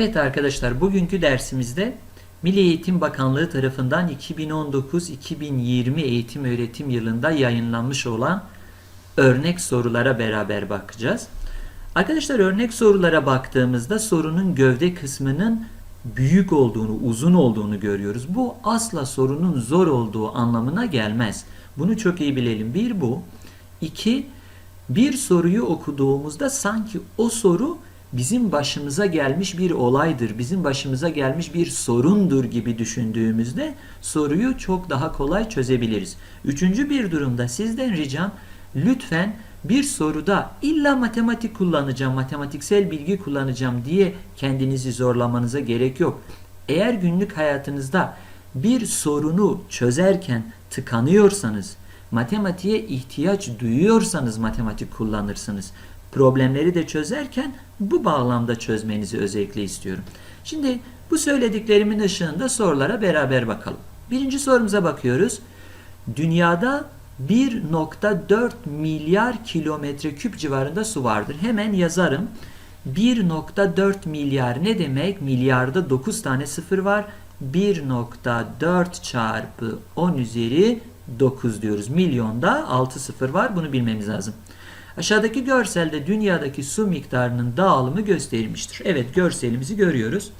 Evet arkadaşlar bugünkü dersimizde Milli Eğitim Bakanlığı tarafından 2019-2020 eğitim öğretim yılında yayınlanmış olan örnek sorulara beraber bakacağız. Arkadaşlar örnek sorulara baktığımızda sorunun gövde kısmının büyük olduğunu, uzun olduğunu görüyoruz. Bu asla sorunun zor olduğu anlamına gelmez. Bunu çok iyi bilelim. Bir bu. İki, bir soruyu okuduğumuzda sanki o soru bizim başımıza gelmiş bir olaydır, bizim başımıza gelmiş bir sorundur gibi düşündüğümüzde soruyu çok daha kolay çözebiliriz. Üçüncü bir durumda sizden ricam lütfen bir soruda illa matematik kullanacağım, matematiksel bilgi kullanacağım diye kendinizi zorlamanıza gerek yok. Eğer günlük hayatınızda bir sorunu çözerken tıkanıyorsanız, matematiğe ihtiyaç duyuyorsanız matematik kullanırsınız. Problemleri de çözerken bu bağlamda çözmenizi özellikle istiyorum. Şimdi bu söylediklerimin ışığında sorulara beraber bakalım. Birinci sorumuza bakıyoruz. Dünyada 1.4 milyar kilometre küp civarında su vardır. Hemen yazarım. 1.4 milyar ne demek? Milyarda 9 tane sıfır var. 1.4 çarpı 10 üzeri 9 diyoruz. Milyonda 6 sıfır var. Bunu bilmemiz lazım. Aşağıdaki görselde dünyadaki su miktarının dağılımı gösterilmiştir. Evet görselimizi görüyoruz.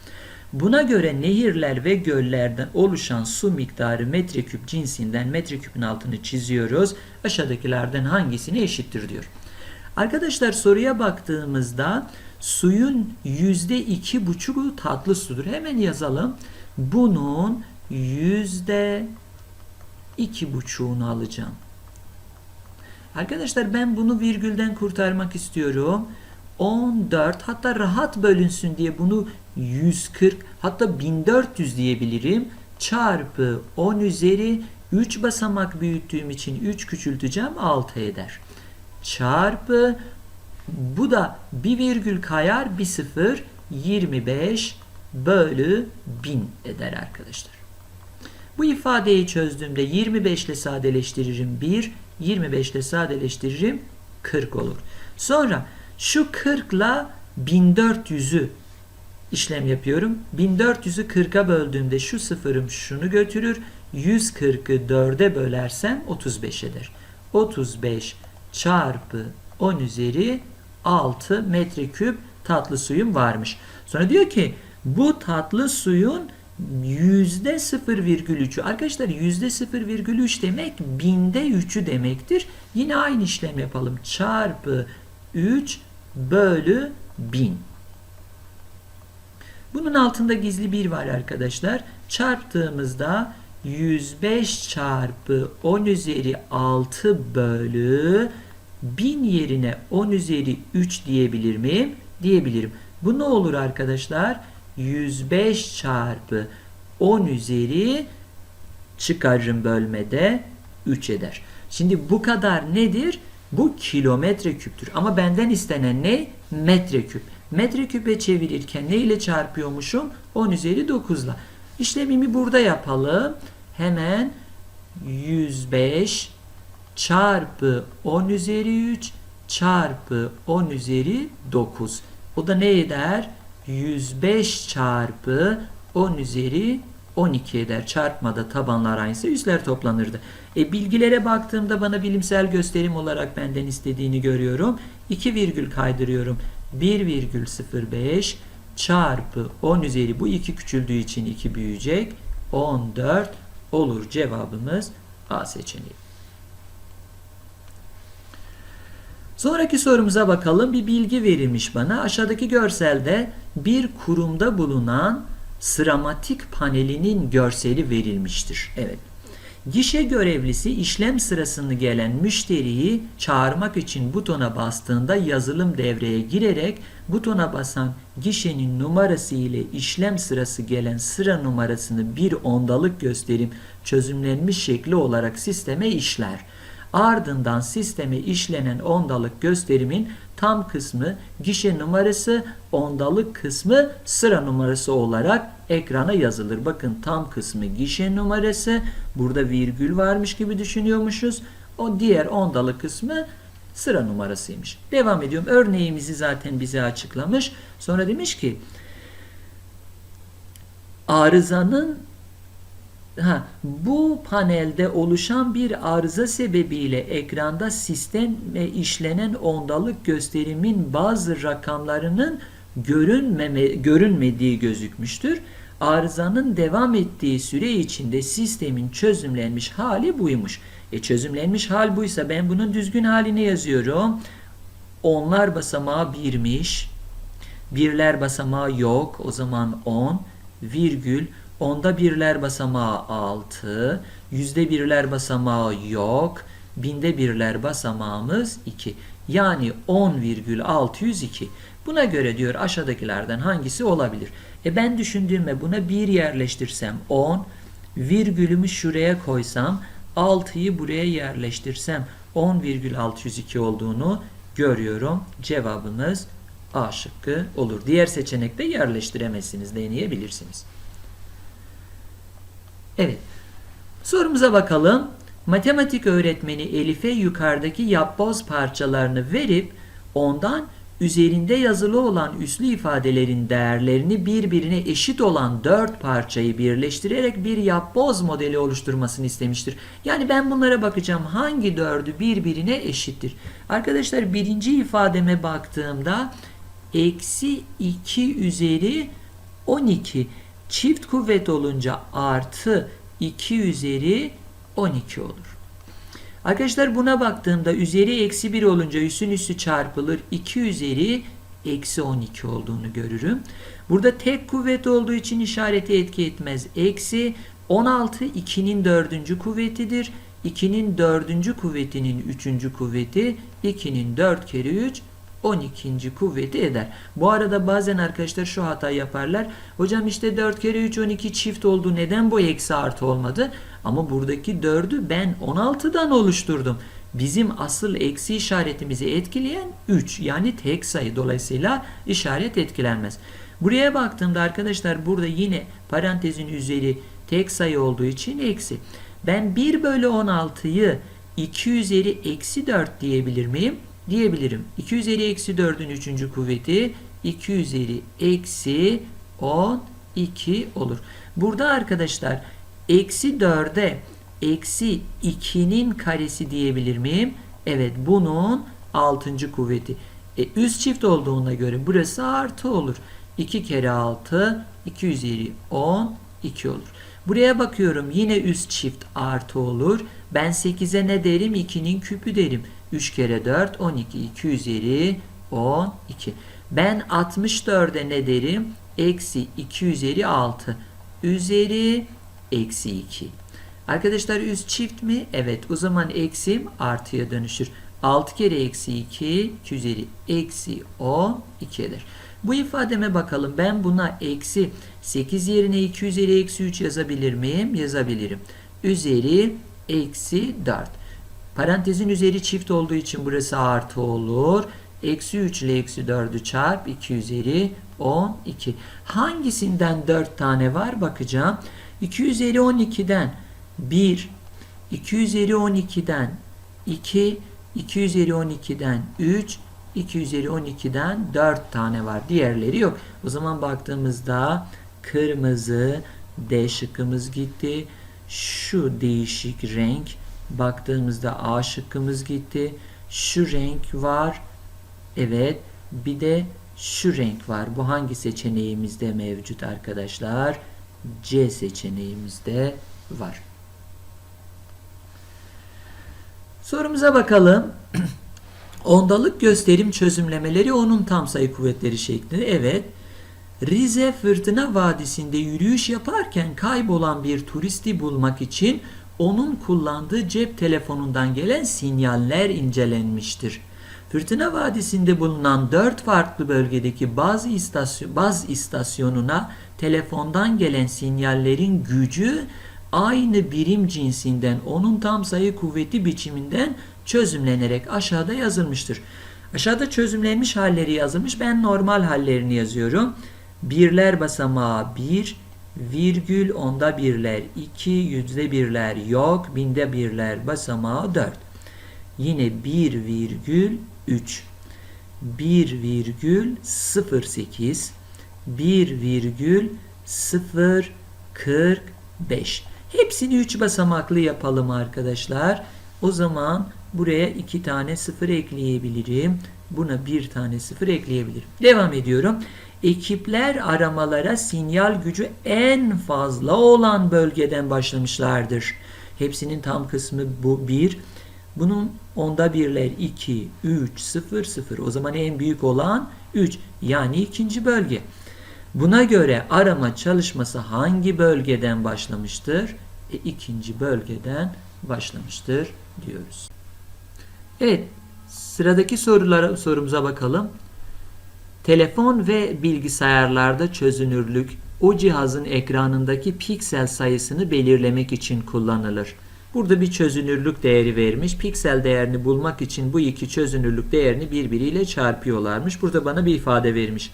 Buna göre nehirler ve göllerden oluşan su miktarı metreküp cinsinden metreküpün altını çiziyoruz. Aşağıdakilerden hangisine eşittir diyor. Arkadaşlar soruya baktığımızda suyun yüzde iki buçuğu tatlı sudur. Hemen yazalım. Bunun yüzde iki buçuğunu alacağım. Arkadaşlar ben bunu virgülden kurtarmak istiyorum. 14 hatta rahat bölünsün diye bunu 140 hatta 1400 diyebilirim. Çarpı 10 üzeri 3 basamak büyüttüğüm için 3 küçülteceğim 6 eder. Çarpı bu da bir virgül kayar bir sıfır 25 bölü 1000 eder arkadaşlar. Bu ifadeyi çözdüğümde 25 ile sadeleştiririm 1, 25 ile sadeleştiririm 40 olur. Sonra şu 40 ile 1400'ü işlem yapıyorum. 1400'ü 40'a böldüğümde şu sıfırım şunu götürür. 140'ı 4'e bölersem 35 eder. 35 çarpı 10 üzeri 6 metreküp tatlı suyum varmış. Sonra diyor ki bu tatlı suyun yüzde 0,3'ü arkadaşlar yüzde 0,3 demek binde 3'ü demektir. Yine aynı işlem yapalım. Çarpı 3 bölü 1000. Bunun altında gizli bir var arkadaşlar. Çarptığımızda 105 çarpı 10 üzeri 6 bölü 1000 yerine 10 üzeri 3 diyebilir miyim? Diyebilirim. Bu ne olur arkadaşlar? 105 çarpı 10 üzeri çıkarırım bölmede 3 eder. Şimdi bu kadar nedir? Bu kilometre küptür. Ama benden istenen ne? Metreküp. Metreküpe çevirirken ne ile çarpıyormuşum? 10 üzeri 9 ile. İşlemimi burada yapalım. Hemen 105 çarpı 10 üzeri 3 çarpı 10 üzeri 9. O da ne eder? 105 çarpı 10 üzeri 12 eder. Çarpmada tabanlar aynısı üsler toplanırdı. E, bilgilere baktığımda bana bilimsel gösterim olarak benden istediğini görüyorum. 2 virgül kaydırıyorum. 1,05 çarpı 10 üzeri bu 2 küçüldüğü için 2 büyüyecek. 14 olur cevabımız A seçeneği. Sonraki sorumuza bakalım. Bir bilgi verilmiş bana. Aşağıdaki görselde bir kurumda bulunan sıramatik panelinin görseli verilmiştir. Evet. Gişe görevlisi işlem sırasını gelen müşteriyi çağırmak için butona bastığında yazılım devreye girerek butona basan gişenin numarası ile işlem sırası gelen sıra numarasını bir ondalık gösterim çözümlenmiş şekli olarak sisteme işler. Ardından sisteme işlenen ondalık gösterimin tam kısmı gişe numarası, ondalık kısmı sıra numarası olarak ekrana yazılır. Bakın tam kısmı gişe numarası. Burada virgül varmış gibi düşünüyormuşuz. O diğer ondalık kısmı sıra numarasıymış. Devam ediyorum. Örneğimizi zaten bize açıklamış. Sonra demiş ki arızanın ha, bu panelde oluşan bir arıza sebebiyle ekranda sisteme işlenen ondalık gösterimin bazı rakamlarının görünmeme, görünmediği gözükmüştür. Arızanın devam ettiği süre içinde sistemin çözümlenmiş hali buymuş. E çözümlenmiş hal buysa ben bunun düzgün halini yazıyorum. Onlar basamağı birmiş. Birler basamağı yok. O zaman 10 virgül onda birler basamağı 6. Yüzde birler basamağı yok. Binde birler basamağımız 2. Yani 10,602. Buna göre diyor aşağıdakilerden hangisi olabilir? E ben düşündüğüme buna 1 yerleştirsem 10, virgülümü şuraya koysam 6'yı buraya yerleştirsem 10,602 olduğunu görüyorum. Cevabımız A şıkkı olur. Diğer seçenekte yerleştiremezsiniz, deneyebilirsiniz. Evet. Sorumuza bakalım. Matematik öğretmeni Elif'e yukarıdaki yapboz parçalarını verip ondan üzerinde yazılı olan üslü ifadelerin değerlerini birbirine eşit olan dört parçayı birleştirerek bir yapboz modeli oluşturmasını istemiştir. Yani ben bunlara bakacağım hangi dördü birbirine eşittir. Arkadaşlar birinci ifademe baktığımda eksi 2 üzeri 12 çift kuvvet olunca artı 2 üzeri 12 olur. Arkadaşlar buna baktığımda üzeri eksi 1 olunca üssün üssü çarpılır. 2 üzeri eksi 12 olduğunu görürüm. Burada tek kuvvet olduğu için işareti etki etmez. Eksi 16 2'nin dördüncü kuvvetidir. 2'nin dördüncü kuvvetinin üçüncü kuvveti 2'nin 4 kere 3 12. kuvveti eder. Bu arada bazen arkadaşlar şu hata yaparlar. Hocam işte 4 kere 3 12 çift oldu. Neden bu eksi artı olmadı? Ama buradaki 4'ü ben 16'dan oluşturdum. Bizim asıl eksi işaretimizi etkileyen 3 yani tek sayı dolayısıyla işaret etkilenmez. Buraya baktığımda arkadaşlar burada yine parantezin üzeri tek sayı olduğu için eksi. Ben 1 bölü 16'yı 2 üzeri eksi 4 diyebilir miyim? Diyebilirim. 2 üzeri eksi 4'ün 3. kuvveti 2 üzeri eksi 12 olur. Burada arkadaşlar eksi 4'e eksi 2'nin karesi diyebilir miyim? Evet bunun 6. kuvveti. E, üst çift olduğuna göre burası artı olur. 2 kere 6 2 üzeri 10 2 olur. Buraya bakıyorum yine üst çift artı olur. Ben 8'e ne derim? 2'nin küpü derim. 3 kere 4 12 2 üzeri 12. Ben 64'e ne derim? Eksi 2 üzeri 6 üzeri eksi 2. Arkadaşlar üst çift mi? Evet. O zaman eksim artıya dönüşür. 6 kere eksi 2, 2 üzeri eksi 12 eder. Bu ifademe bakalım. Ben buna eksi 8 yerine 2 üzeri eksi 3 yazabilir miyim? Yazabilirim. Üzeri eksi 4. Parantezin üzeri çift olduğu için burası artı olur. Eksi 3 ile eksi 4'ü çarp 2 üzeri 12. Hangisinden 4 tane var bakacağım. 2 üzeri 12'den 1, 2 üzeri 12'den 2, 2 üzeri 12'den 3, 2 üzeri 12'den 4 tane var. Diğerleri yok. O zaman baktığımızda kırmızı D şıkkımız gitti. Şu değişik renk baktığımızda A şıkkımız gitti. Şu renk var. Evet. Bir de şu renk var. Bu hangi seçeneğimizde mevcut arkadaşlar? C seçeneğimizde var. Sorumuza bakalım. Ondalık gösterim çözümlemeleri onun tam sayı kuvvetleri şeklinde. Evet. Rize Fırtına Vadisi'nde yürüyüş yaparken kaybolan bir turisti bulmak için onun kullandığı cep telefonundan gelen sinyaller incelenmiştir. Fırtına Vadisi'nde bulunan dört farklı bölgedeki bazı istasyon, baz istasyonuna telefondan gelen sinyallerin gücü aynı birim cinsinden onun tam sayı kuvveti biçiminden çözümlenerek aşağıda yazılmıştır. Aşağıda çözümlenmiş halleri yazılmış. Ben normal hallerini yazıyorum. Birler basamağı 1, virgül onda birler 2, yüzde birler yok, binde birler basamağı 4. Yine 1 virgül 3, 1 virgül 08, 1 virgül 0 45. Hepsini 3 basamaklı yapalım arkadaşlar. O zaman buraya 2 tane 0 ekleyebilirim. Buna bir tane 0 ekleyebilirim. Devam ediyorum. Ekipler aramalara sinyal gücü en fazla olan bölgeden başlamışlardır. Hepsinin tam kısmı bu 1. Bunun onda birler 2, 3, 0, 0. O zaman en büyük olan 3. Yani ikinci bölge. Buna göre arama çalışması hangi bölgeden başlamıştır? E, ikinci bölgeden başlamıştır diyoruz. Evet, sıradaki sorulara sorumuza bakalım. Telefon ve bilgisayarlarda çözünürlük o cihazın ekranındaki piksel sayısını belirlemek için kullanılır. Burada bir çözünürlük değeri vermiş. Piksel değerini bulmak için bu iki çözünürlük değerini birbiriyle çarpıyorlarmış. Burada bana bir ifade vermiş.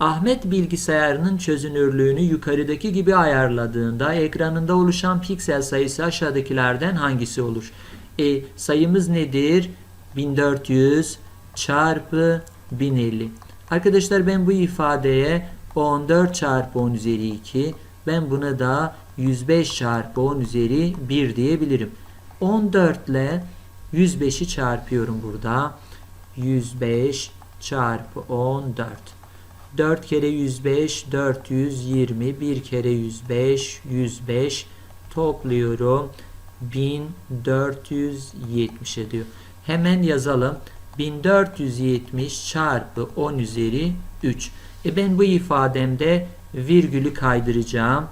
Ahmet bilgisayarının çözünürlüğünü yukarıdaki gibi ayarladığında ekranında oluşan piksel sayısı aşağıdakilerden hangisi olur? E, sayımız nedir? 1400 çarpı 1050. Arkadaşlar ben bu ifadeye 14 çarpı 10 üzeri 2 ben buna da 105 çarpı 10 üzeri 1 diyebilirim. 14 ile 105'i çarpıyorum burada. 105 çarpı 14. 4 kere 105 420 1 kere 105 105 topluyorum 1470 ediyor. Hemen yazalım. 1470 çarpı 10 üzeri 3. E ben bu ifademde virgülü kaydıracağım.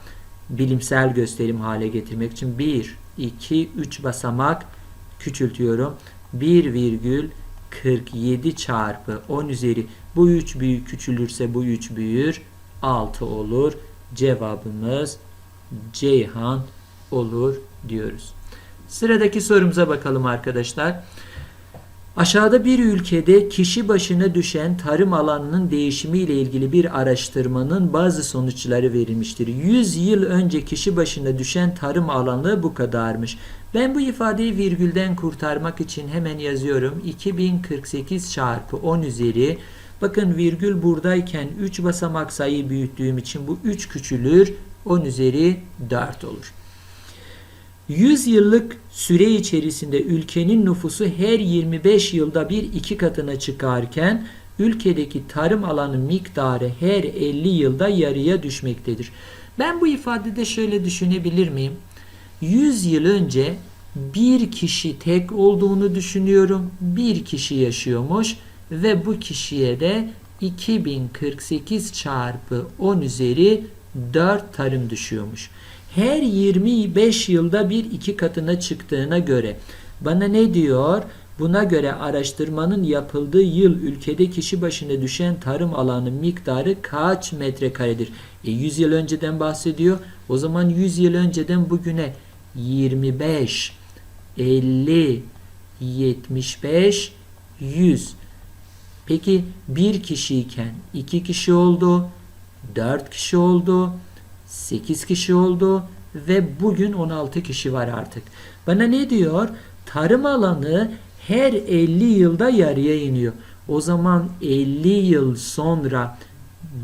Bilimsel gösterim hale getirmek için 1, 2, 3 basamak küçültüyorum. 1 virgül 47 çarpı 10 üzeri bu 3 büyük küçülürse bu 3 büyür 6 olur. Cevabımız Ceyhan olur diyoruz. Sıradaki sorumuza bakalım arkadaşlar. Aşağıda bir ülkede kişi başına düşen tarım alanının değişimi ile ilgili bir araştırmanın bazı sonuçları verilmiştir. 100 yıl önce kişi başına düşen tarım alanı bu kadarmış. Ben bu ifadeyi virgülden kurtarmak için hemen yazıyorum. 2048 çarpı 10 üzeri Bakın virgül buradayken 3 basamak sayı büyüttüğüm için bu 3 küçülür. 10 üzeri 4 olur. 100 yıllık süre içerisinde ülkenin nüfusu her 25 yılda bir iki katına çıkarken ülkedeki tarım alanı miktarı her 50 yılda yarıya düşmektedir. Ben bu ifadede şöyle düşünebilir miyim? 100 yıl önce bir kişi tek olduğunu düşünüyorum. Bir kişi yaşıyormuş ve bu kişiye de 2048 çarpı 10 üzeri 4 tarım düşüyormuş. Her 25 yılda bir iki katına çıktığına göre bana ne diyor? Buna göre araştırmanın yapıldığı yıl ülkede kişi başına düşen tarım alanı miktarı kaç metrekaredir? E 100 yıl önceden bahsediyor. O zaman 100 yıl önceden bugüne 25, 50, 75, 100. Peki bir kişiyken iki kişi oldu, dört kişi oldu, 8 kişi oldu ve bugün 16 kişi var artık. Bana ne diyor? Tarım alanı her 50 yılda yarıya iniyor. O zaman 50 yıl sonra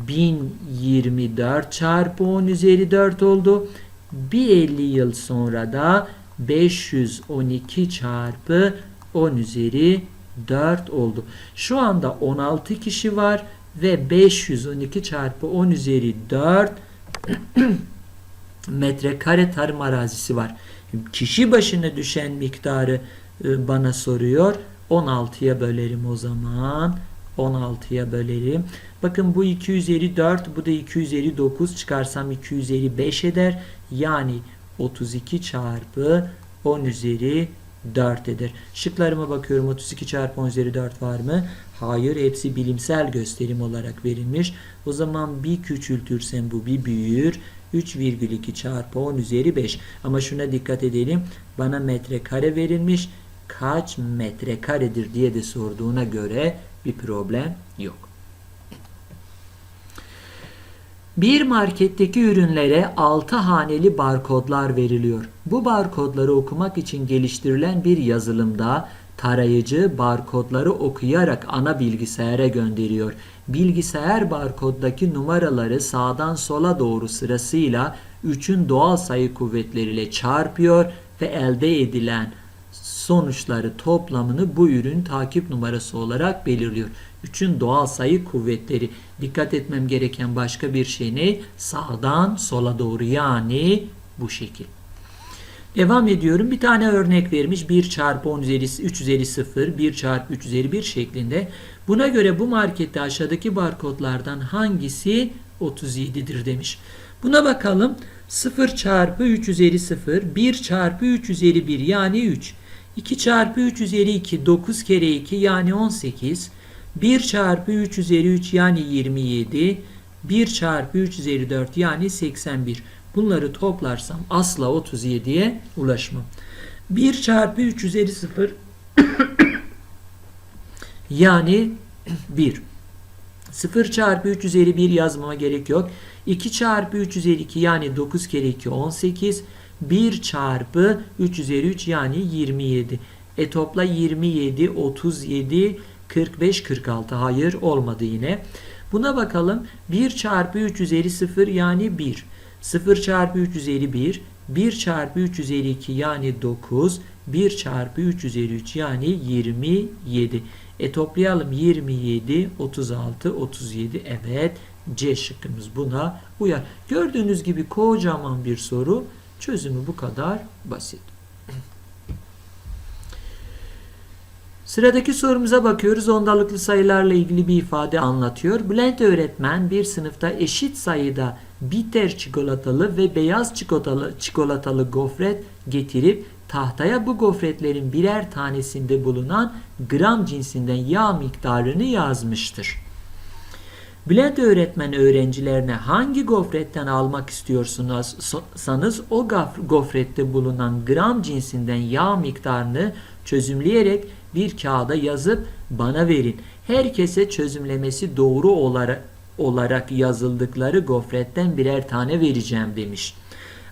1024 çarpı 10 üzeri 4 oldu. Bir 50 yıl sonra da 512 çarpı 10 üzeri 4 oldu. Şu anda 16 kişi var ve 512 çarpı 10 üzeri 4 metrekare tarım arazisi var. Kişi başına düşen miktarı e, bana soruyor. 16'ya bölerim o zaman. 16'ya bölerim. Bakın bu 2 üzeri 4, bu da 2 üzeri 9 çıkarsam 2 üzeri 5 eder. Yani 32 çarpı 10 üzeri 4 eder. Şıklarıma bakıyorum 32 çarpı 10 üzeri 4 var mı? Hayır hepsi bilimsel gösterim olarak verilmiş. O zaman bir küçültürsem bu bir büyür. 3,2 çarpı 10 üzeri 5. Ama şuna dikkat edelim. Bana metrekare verilmiş. Kaç metrekaredir diye de sorduğuna göre bir problem yok. Bir marketteki ürünlere 6 haneli barkodlar veriliyor. Bu barkodları okumak için geliştirilen bir yazılımda tarayıcı barkodları okuyarak ana bilgisayara gönderiyor. Bilgisayar barkoddaki numaraları sağdan sola doğru sırasıyla 3'ün doğal sayı kuvvetleriyle çarpıyor ve elde edilen sonuçları toplamını bu ürün takip numarası olarak belirliyor. 3'ün doğal sayı kuvvetleri. Dikkat etmem gereken başka bir şey ne? Sağdan sola doğru yani bu şekil. Devam ediyorum. Bir tane örnek vermiş. 1 çarpı 10 üzeri 3 üzeri 0, 1 çarpı 3 üzeri 1 şeklinde. Buna göre bu markette aşağıdaki barkodlardan hangisi 37'dir demiş. Buna bakalım. 0 çarpı 3 üzeri 0, 1 çarpı 3 üzeri 1 yani 3. 2 çarpı 3 üzeri 2, 9 kere 2 yani 18. 1 çarpı 3 üzeri 3 yani 27. 1 çarpı 3 üzeri 4 yani 81. Bunları toplarsam asla 37'ye ulaşmam. 1 çarpı 3 üzeri 0 yani 1. 0 çarpı 3 üzeri 1 yazmama gerek yok. 2 çarpı 3 üzeri 2 yani 9 kere 2 18. 1 çarpı 3 üzeri 3 yani 27. E topla 27, 37, 45, 46. Hayır olmadı yine. Buna bakalım. 1 çarpı 3 üzeri 0 yani 1. 0 çarpı 3 üzeri 1. 1 çarpı 3 üzeri 2 yani 9. 1 çarpı 3 üzeri 3 yani 27. E toplayalım 27, 36, 37. Evet C şıkkımız buna uyar. Gördüğünüz gibi kocaman bir soru. Çözümü bu kadar basit. Sıradaki sorumuza bakıyoruz. Ondalıklı sayılarla ilgili bir ifade anlatıyor. Bülent öğretmen bir sınıfta eşit sayıda bitter çikolatalı ve beyaz çikolatalı, çikolatalı gofret getirip tahtaya bu gofretlerin birer tanesinde bulunan gram cinsinden yağ miktarını yazmıştır. Bülent öğretmen öğrencilerine hangi gofretten almak istiyorsanız o gofrette bulunan gram cinsinden yağ miktarını çözümleyerek bir kağıda yazıp bana verin. Herkese çözümlemesi doğru olarak, olarak yazıldıkları gofretten birer tane vereceğim demiş.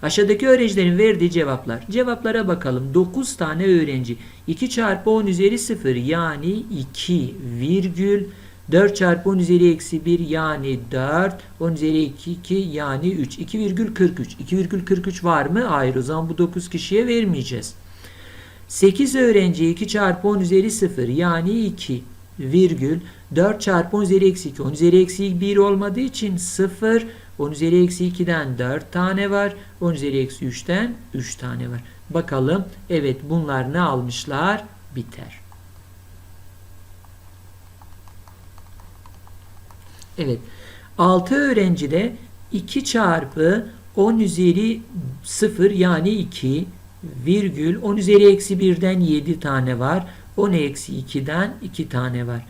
Aşağıdaki öğrencilerin verdiği cevaplar. Cevaplara bakalım. 9 tane öğrenci. 2 çarpı 10 üzeri 0 yani 2 virgül 4 çarpı 10 üzeri eksi 1 yani 4. 10 üzeri 2, 2 yani 3. 2,43. 2,43 var mı? Hayır. O zaman bu 9 kişiye vermeyeceğiz. 8 öğrenci 2 çarpı 10 üzeri 0 yani 2 virgül 4 çarpı 10 üzeri eksi 2. 10 üzeri eksi 1 olmadığı için 0. 10 üzeri eksi 2'den 4 tane var. 10 üzeri eksi 3'ten 3 tane var. Bakalım. Evet bunlar ne almışlar? Biter. Evet. 6 öğrencide 2 çarpı 10 üzeri 0 yani 2 virgül 10 üzeri eksi 1'den 7 tane var. 10 eksi 2'den 2 tane var.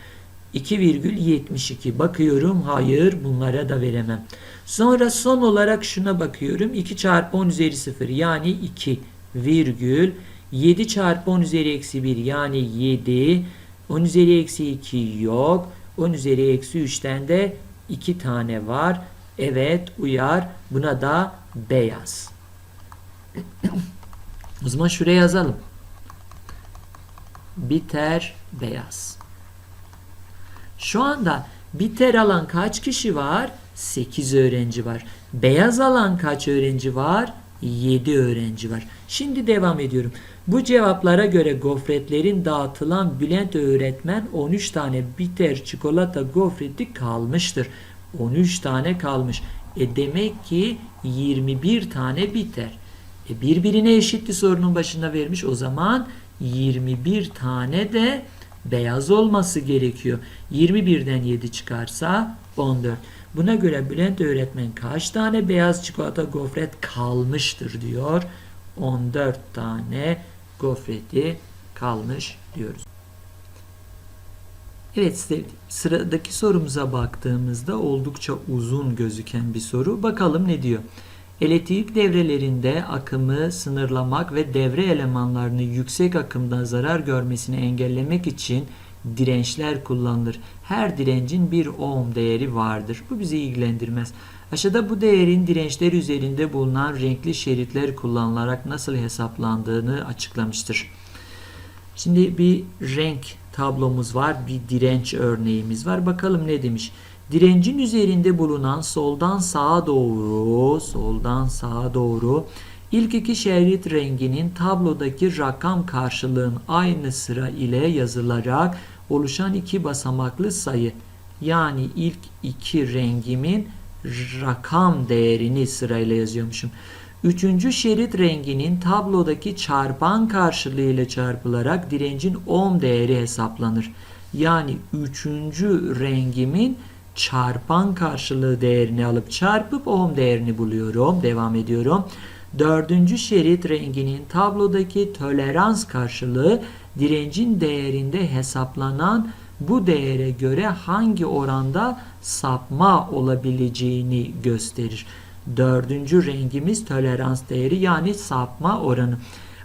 2 virgül 72 bakıyorum. Hayır bunlara da veremem. Sonra son olarak şuna bakıyorum. 2 çarpı 10 üzeri 0 yani 2 virgül 7 çarpı 10 üzeri eksi 1 yani 7 10 üzeri eksi 2 yok. 10 üzeri eksi 3'ten de 2 tane var. Evet uyar. Buna da beyaz. o zaman şuraya yazalım. Biter beyaz. Şu anda biter alan kaç kişi var? 8 öğrenci var. Beyaz alan kaç öğrenci var? 7 öğrenci var. Şimdi devam ediyorum. Bu cevaplara göre gofretlerin dağıtılan Bülent öğretmen 13 tane biter çikolata gofreti kalmıştır. 13 tane kalmış. E demek ki 21 tane biter. E birbirine eşitti sorunun başında vermiş. O zaman 21 tane de beyaz olması gerekiyor. 21'den 7 çıkarsa 14. Buna göre Bülent öğretmen kaç tane beyaz çikolata gofret kalmıştır diyor. 14 tane gofreti kalmış diyoruz. Evet sıradaki sorumuza baktığımızda oldukça uzun gözüken bir soru. Bakalım ne diyor? Elektrik devrelerinde akımı sınırlamak ve devre elemanlarını yüksek akımdan zarar görmesini engellemek için dirençler kullanılır. Her direncin bir ohm değeri vardır. Bu bizi ilgilendirmez. Aşağıda bu değerin dirençler üzerinde bulunan renkli şeritler kullanılarak nasıl hesaplandığını açıklamıştır. Şimdi bir renk tablomuz var, bir direnç örneğimiz var. Bakalım ne demiş. Direncin üzerinde bulunan soldan sağa doğru, soldan sağa doğru ilk iki şerit renginin tablodaki rakam karşılığın aynı sıra ile yazılarak oluşan iki basamaklı sayı. Yani ilk iki rengimin rakam değerini sırayla yazıyormuşum. Üçüncü şerit renginin tablodaki çarpan karşılığı ile çarpılarak direncin ohm değeri hesaplanır. Yani üçüncü rengimin çarpan karşılığı değerini alıp çarpıp ohm değerini buluyorum. Devam ediyorum. Dördüncü şerit renginin tablodaki tolerans karşılığı direncin değerinde hesaplanan bu değere göre hangi oranda sapma olabileceğini gösterir. Dördüncü rengimiz tolerans değeri yani sapma oranı.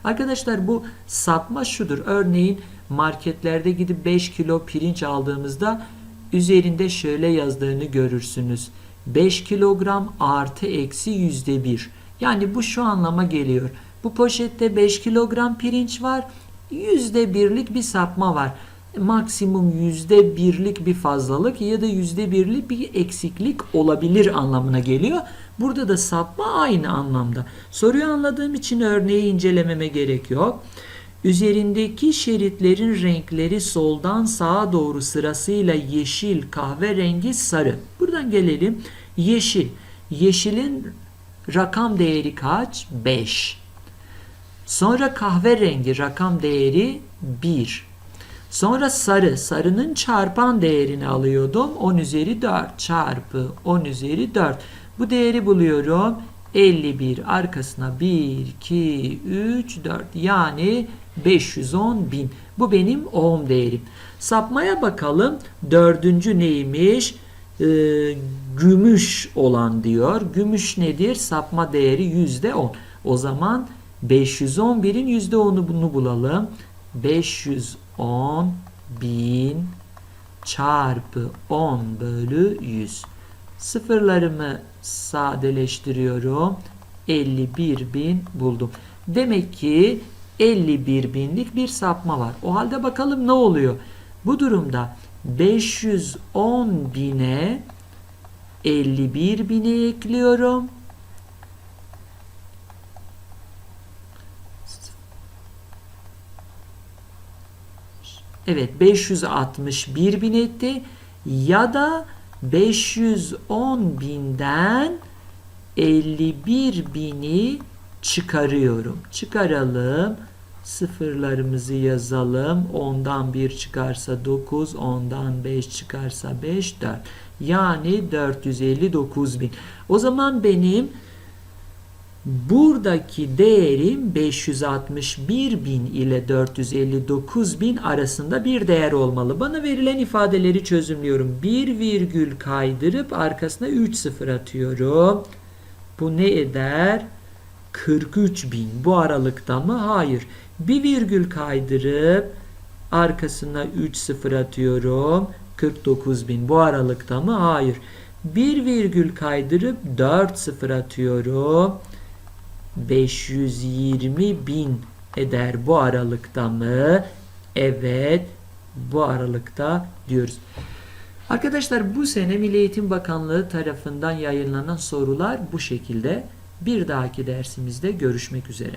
Arkadaşlar bu sapma şudur. Örneğin marketlerde gidip 5 kilo pirinç aldığımızda üzerinde şöyle yazdığını görürsünüz. 5 kilogram artı eksi yüzde bir. Yani bu şu anlama geliyor. Bu poşette 5 kilogram pirinç var. Yüzde birlik bir sapma var. Maksimum yüzde birlik bir fazlalık ya da yüzde birlik bir eksiklik olabilir anlamına geliyor. Burada da sapma aynı anlamda. Soruyu anladığım için örneği incelememe gerek yok. Üzerindeki şeritlerin renkleri soldan sağa doğru sırasıyla yeşil, kahverengi, sarı. Buradan gelelim. Yeşil. Yeşilin rakam değeri kaç? 5. Sonra kahverengi rakam değeri 1. Sonra sarı. Sarının çarpan değerini alıyordum. 10 üzeri 4 çarpı 10 üzeri 4. Bu değeri buluyorum. 51 arkasına 1, 2, 3, 4 yani 510 bin. Bu benim ohm değerim. Sapmaya bakalım. Dördüncü neymiş? Ee, gümüş olan diyor. Gümüş nedir? Sapma değeri yüzde 10. O zaman 511'in yüzde 10'unu bulalım. 510 bin çarpı 10 bölü 100. Sıfırlarımı sadeleştiriyorum. 51 bin buldum. Demek ki 51 binlik bir sapma var. O halde bakalım ne oluyor? Bu durumda 510 bine 51 bini ekliyorum. Evet 561 bin etti. Ya da 510 binden 51 bini çıkarıyorum. Çıkaralım. Sıfırlarımızı yazalım. 10'dan 1 çıkarsa 9, 10'dan 5 çıkarsa 5, 4. Yani 459 bin. O zaman benim buradaki değerim 561 bin ile 459 bin arasında bir değer olmalı. Bana verilen ifadeleri çözümlüyorum. Bir virgül kaydırıp arkasına 3 sıfır atıyorum. Bu ne eder? 43 bin. Bu aralıkta mı? Hayır. Bir virgül kaydırıp arkasına 3 sıfır atıyorum. 49 bin. Bu aralıkta mı? Hayır. Bir virgül kaydırıp 4 sıfır atıyorum. 520 bin eder bu aralıkta mı? Evet. Bu aralıkta diyoruz. Arkadaşlar bu sene Milli Eğitim Bakanlığı tarafından yayınlanan sorular bu şekilde. Bir dahaki dersimizde görüşmek üzere.